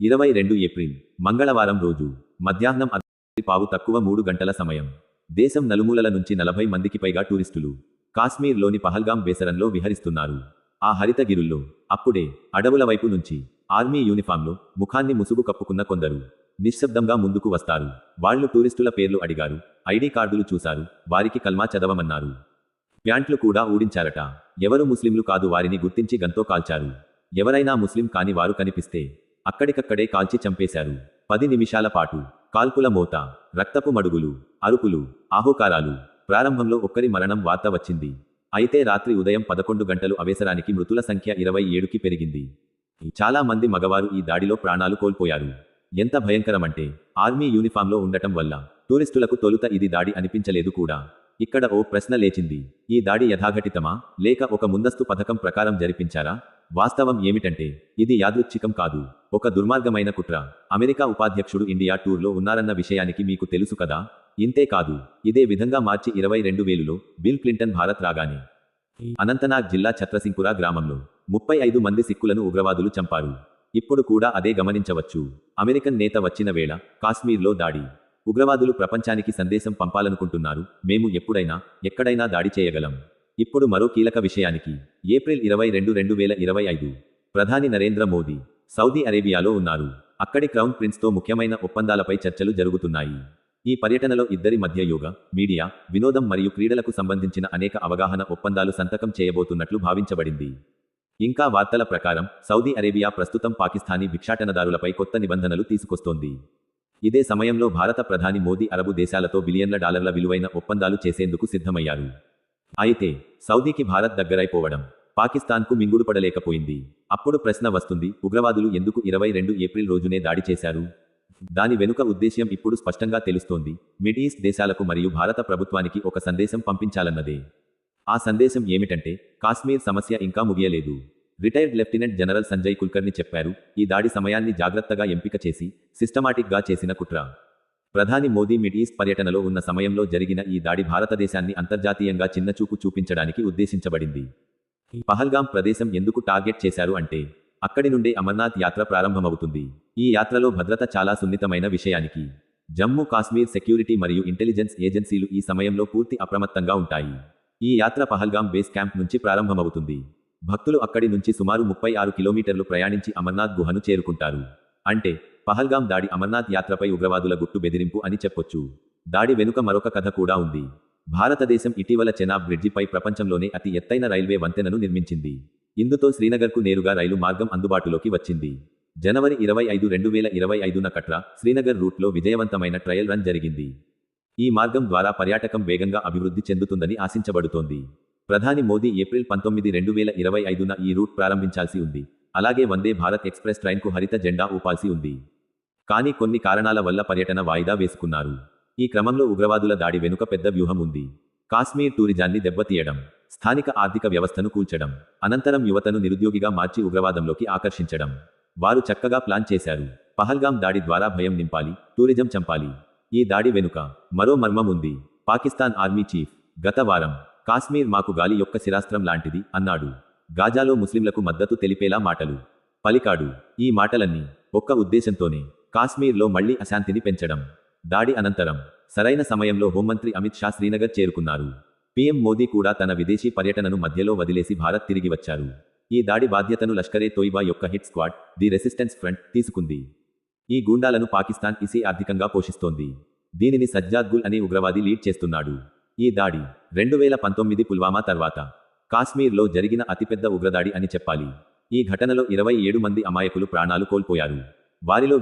ఇరవై రెండు ఏప్రిల్ మంగళవారం రోజు మధ్యాహ్నం అర్ధరాత్రి పావు తక్కువ మూడు గంటల సమయం. దేశం నలుమూలల నుంచి నలభై మందికి పైగా టూరిస్టులు కాశ్మీర్లోని పహల్గాం బేసరంలో విహరిస్తున్నారు. ఆ హరితగిరుల్లో అప్పుడే అడవుల వైపు నుంచి ఆర్మీ యూనిఫామ్లో ముఖాన్ని ముసుగు కప్పుకున్న కొందరు. నిశ్శబ్దంగా ముందుకు వస్తారు. వాళ్ళు టూరిస్టుల పేర్లు అడిగారు ఐడి కార్డులు చూశారు వారికి కల్మా చదవమన్నారు. ప్యాంట్లు కూడా ఊడించారట. ఎవరు ముస్లింలు కాదు వారిని గుర్తించి గంతో కాల్చారు. ఎవరైనా ముస్లిం కాని వారు కనిపిస్తే అక్కడికక్కడే కాల్చి చంపేశారు. పది నిమిషాల పాటు కాల్పుల మోత రక్తపు మడుగులు అరుపులు ఆహోకారాలు. ప్రారంభంలో ఒక్కరి మరణం వార్త వచ్చింది. అయితే రాత్రి ఉదయం పదకొండు గంటలు అవసరానికి మృతుల సంఖ్య ఇరవై ఏడుకి పెరిగింది. చాలా మంది మగవారు ఈ దాడిలో ప్రాణాలు కోల్పోయారు. ఎంత భయంకరమంటే ఆర్మీ యూనిఫామ్లో ఉండటం వల్ల టూరిస్టులకు తొలుత ఇది దాడి అనిపించలేదు కూడా. ఇక్కడ ఓ ప్రశ్న లేచింది. ఈ దాడి యథాఘటితమా? లేక ఒక ముందస్తు పథకం ప్రకారం జరిపించారా? వాస్తవం ఏమిటంటే ఇది యాదృచ్ఛికం కాదు. ఒక దుర్మార్గమైన కుట్ర. అమెరికా ఉపాధ్యక్షుడు ఇండియా టూర్లో ఉన్నారన్న విషయానికి మీకు తెలుసు కదా? ఇంతే కాదు. ఇదే విధంగా మార్చి ఇరవై రెండు వేలులో బిల్ క్లింటన్ భారత్ రాగానే. అనంతనాగ్ జిల్లా ఛత్రసింపురా గ్రామంలో ముప్పై ఐదు మంది సిక్కులను ఉగ్రవాదులు చంపారు. ఇప్పుడు కూడా అదే గమనించవచ్చు. అమెరికన్ నేత వచ్చిన వేళ కాశ్మీర్లో దాడి. ఉగ్రవాదులు ప్రపంచానికి సందేశం పంపాలనుకుంటున్నారు. మేము ఎప్పుడైనా ఎక్కడైనా దాడి చేయగలం. ఇప్పుడు మరో కీలక విషయానికి. ఏప్రిల్ ఇరవై రెండు రెండు వేల ఇరవై ఐదు. ప్రధాని నరేంద్ర మోదీ సౌదీ అరేబియాలో ఉన్నారు. అక్కడి క్రౌన్ ప్రిన్స్తో ముఖ్యమైన ఒప్పందాలపై చర్చలు జరుగుతున్నాయి. ఈ పర్యటనలో ఇద్దరి మధ్య యోగ మీడియా వినోదం మరియు క్రీడలకు సంబంధించిన అనేక అవగాహన ఒప్పందాలు సంతకం చేయబోతున్నట్లు భావించబడింది. ఇంకా వార్తల ప్రకారం సౌదీ అరేబియా ప్రస్తుతం పాకిస్తానీ భిక్షాటనదారులపై కొత్త నిబంధనలు తీసుకొస్తోంది. ఇదే సమయంలో భారత ప్రధాని మోదీ అరబు దేశాలతో బిలియన్ల డాలర్ల విలువైన ఒప్పందాలు చేసేందుకు సిద్ధమయ్యారు. అయితే సౌదీకి భారత్ దగ్గరైపోవడం పాకిస్తాన్కు మింగుడుపడలేకపోయింది. అప్పుడు ప్రశ్న వస్తుంది ఉగ్రవాదులు ఎందుకు ఇరవై రెండు ఏప్రిల్ రోజునే దాడి చేశారు? దాని వెనుక ఉద్దేశ్యం ఇప్పుడు స్పష్టంగా తెలుస్తోంది మిడ్ ఈస్ట్ దేశాలకు మరియు భారత ప్రభుత్వానికి ఒక సందేశం పంపించాలన్నదే. ఆ సందేశం ఏమిటంటే కాశ్మీర్ సమస్య ఇంకా ముగియలేదు. Retired lieutenant general Sanjay Kulkarni చెప్పారు ఈ దాడి సమయాన్ని జాగ్రత్తగా ఎంపిక చేసి సిస్టమాటిక్గా చేసిన కుట్ర. ప్రధాని మోదీ మిడ్ ఈస్ట్ పర్యటనలో ఉన్న సమయంలో జరిగిన ఈ దాడి భారతదేశాన్ని అంతర్జాతీయంగా చిన్నచూపు చూపించడానికి ఉద్దేశించబడింది. పహల్గాం ప్రదేశం ఎందుకు టార్గెట్ చేశారు అంటే అక్కడి నుండే అమర్నాథ్ యాత్ర ప్రారంభమవుతుంది. ఈ యాత్రలో భద్రత చాలా సున్నితమైన విషయానికి. జమ్మూ కాశ్మీర్ సెక్యూరిటీ మరియు ఇంటెలిజెన్స్ ఏజెన్సీలు ఈ సమయంలో పూర్తి అప్రమత్తంగా ఉంటాయి. ఈ యాత్ర పహల్గాం బేస్ క్యాంప్ నుంచి ప్రారంభమవుతుంది. భక్తులు అక్కడి నుంచి సుమారు ముప్పై ఆరు కిలోమీటర్లు ప్రయాణించి అమర్నాథ్ గుహను చేరుకుంటారు. అంటే పహల్గాం దాడి అమర్నాథ్ యాత్రపై ఉగ్రవాదుల గుట్టు బెదిరింపు అని చెప్పొచ్చు. దాడి వెనుక మరొక కథ కూడా ఉంది. భారతదేశం ఇటీవల చెనాబ్ బ్రిడ్జిపై ప్రపంచంలోనే అతి ఎత్తైన రైల్వే వంతెనను నిర్మించింది. ఇందుతో శ్రీనగర్కు నేరుగా రైలు మార్గం అందుబాటులోకి వచ్చింది. జనవరి ఇరవై ఐదు రెండు వేల ఇరవై ఐదున కట్రా శ్రీనగర్ రూట్లో విజయవంతమైన ట్రయల్ రన్ జరిగింది. ఈ మార్గం ద్వారా పర్యాటకం వేగంగా అభివృద్ధి చెందుతుందని ఆశించబడుతోంది. ప్రధాని మోదీ ఏప్రిల్ పంతొమ్మిది రెండు వేల ఇరవై ఐదున ఈ రూట్ ప్రారంభించాల్సి ఉంది. అలాగే వందే భారత్ ఎక్స్ప్రెస్ ట్రైన్కు హరిత జెండా ఊపాల్సి ఉంది. కానీ కొన్ని కారణాల వల్ల పర్యటన వాయిదా వేసుకున్నారు. ఈ క్రమంలో ఉగ్రవాదుల దాడి వెనుక పెద్ద వ్యూహం ఉంది. కాశ్మీర్ టూరిజాన్ని దెబ్బతీయడం స్థానిక ఆర్థిక వ్యవస్థను కూల్చడం అనంతరం యువతను నిరుద్యోగిగా మార్చి ఉగ్రవాదంలోకి ఆకర్షించడం. వారు చక్కగా ప్లాన్ చేశారు. పహల్గాం దాడి ద్వారా భయం నింపాలి టూరిజం చంపాలి. ఈ దాడి వెనుక మరో మర్మం ఉంది. పాకిస్తాన్ ఆర్మీ చీఫ్ గత వారం కాశ్మీర్ మాకు గాలి యొక్క శిరాస్త్రం లాంటిది అన్నాడు. గాజాలో ముస్లింలకు మద్దతు తెలిపేలా మాటలు. పలికాడు. ఈ మాటలన్నీ ఒక్క ఉద్దేశంతోనే కాశ్మీర్లో మళ్ళీ అశాంతిని పెంచడం. దాడి అనంతరం సరైన సమయంలో హోంమంత్రి అమిత్ షా శ్రీనగర్ చేరుకున్నారు. పీఎం మోదీ కూడా తన విదేశీ పర్యటనను మధ్యలో వదిలేసి భారత్ తిరిగి వచ్చారు. ఈ దాడి బాధ్యతను లష్కరే తోయిబా యొక్క hit squad the resistance front తీసుకుంది. ఈ గూండాలను పాకిస్తాన్ ఇసి ఆర్థికంగా పోషిస్తోంది. దీనిని సజ్జాద్ గుల్ అనే ఉగ్రవాది లీడ్ చేస్తున్నాడు. ఈ దాడి రెండు వేల పంతొమ్మిది పుల్వామా తర్వాత కాశ్మీర్లో జరిగిన అతిపెద్ద ఉగ్రదాడి అని చెప్పాలి. ఈ ఘటనలో ఇరవై ఏడు మంది అమాయకులు ప్రాణాలు కోల్పోయారు. వారిలో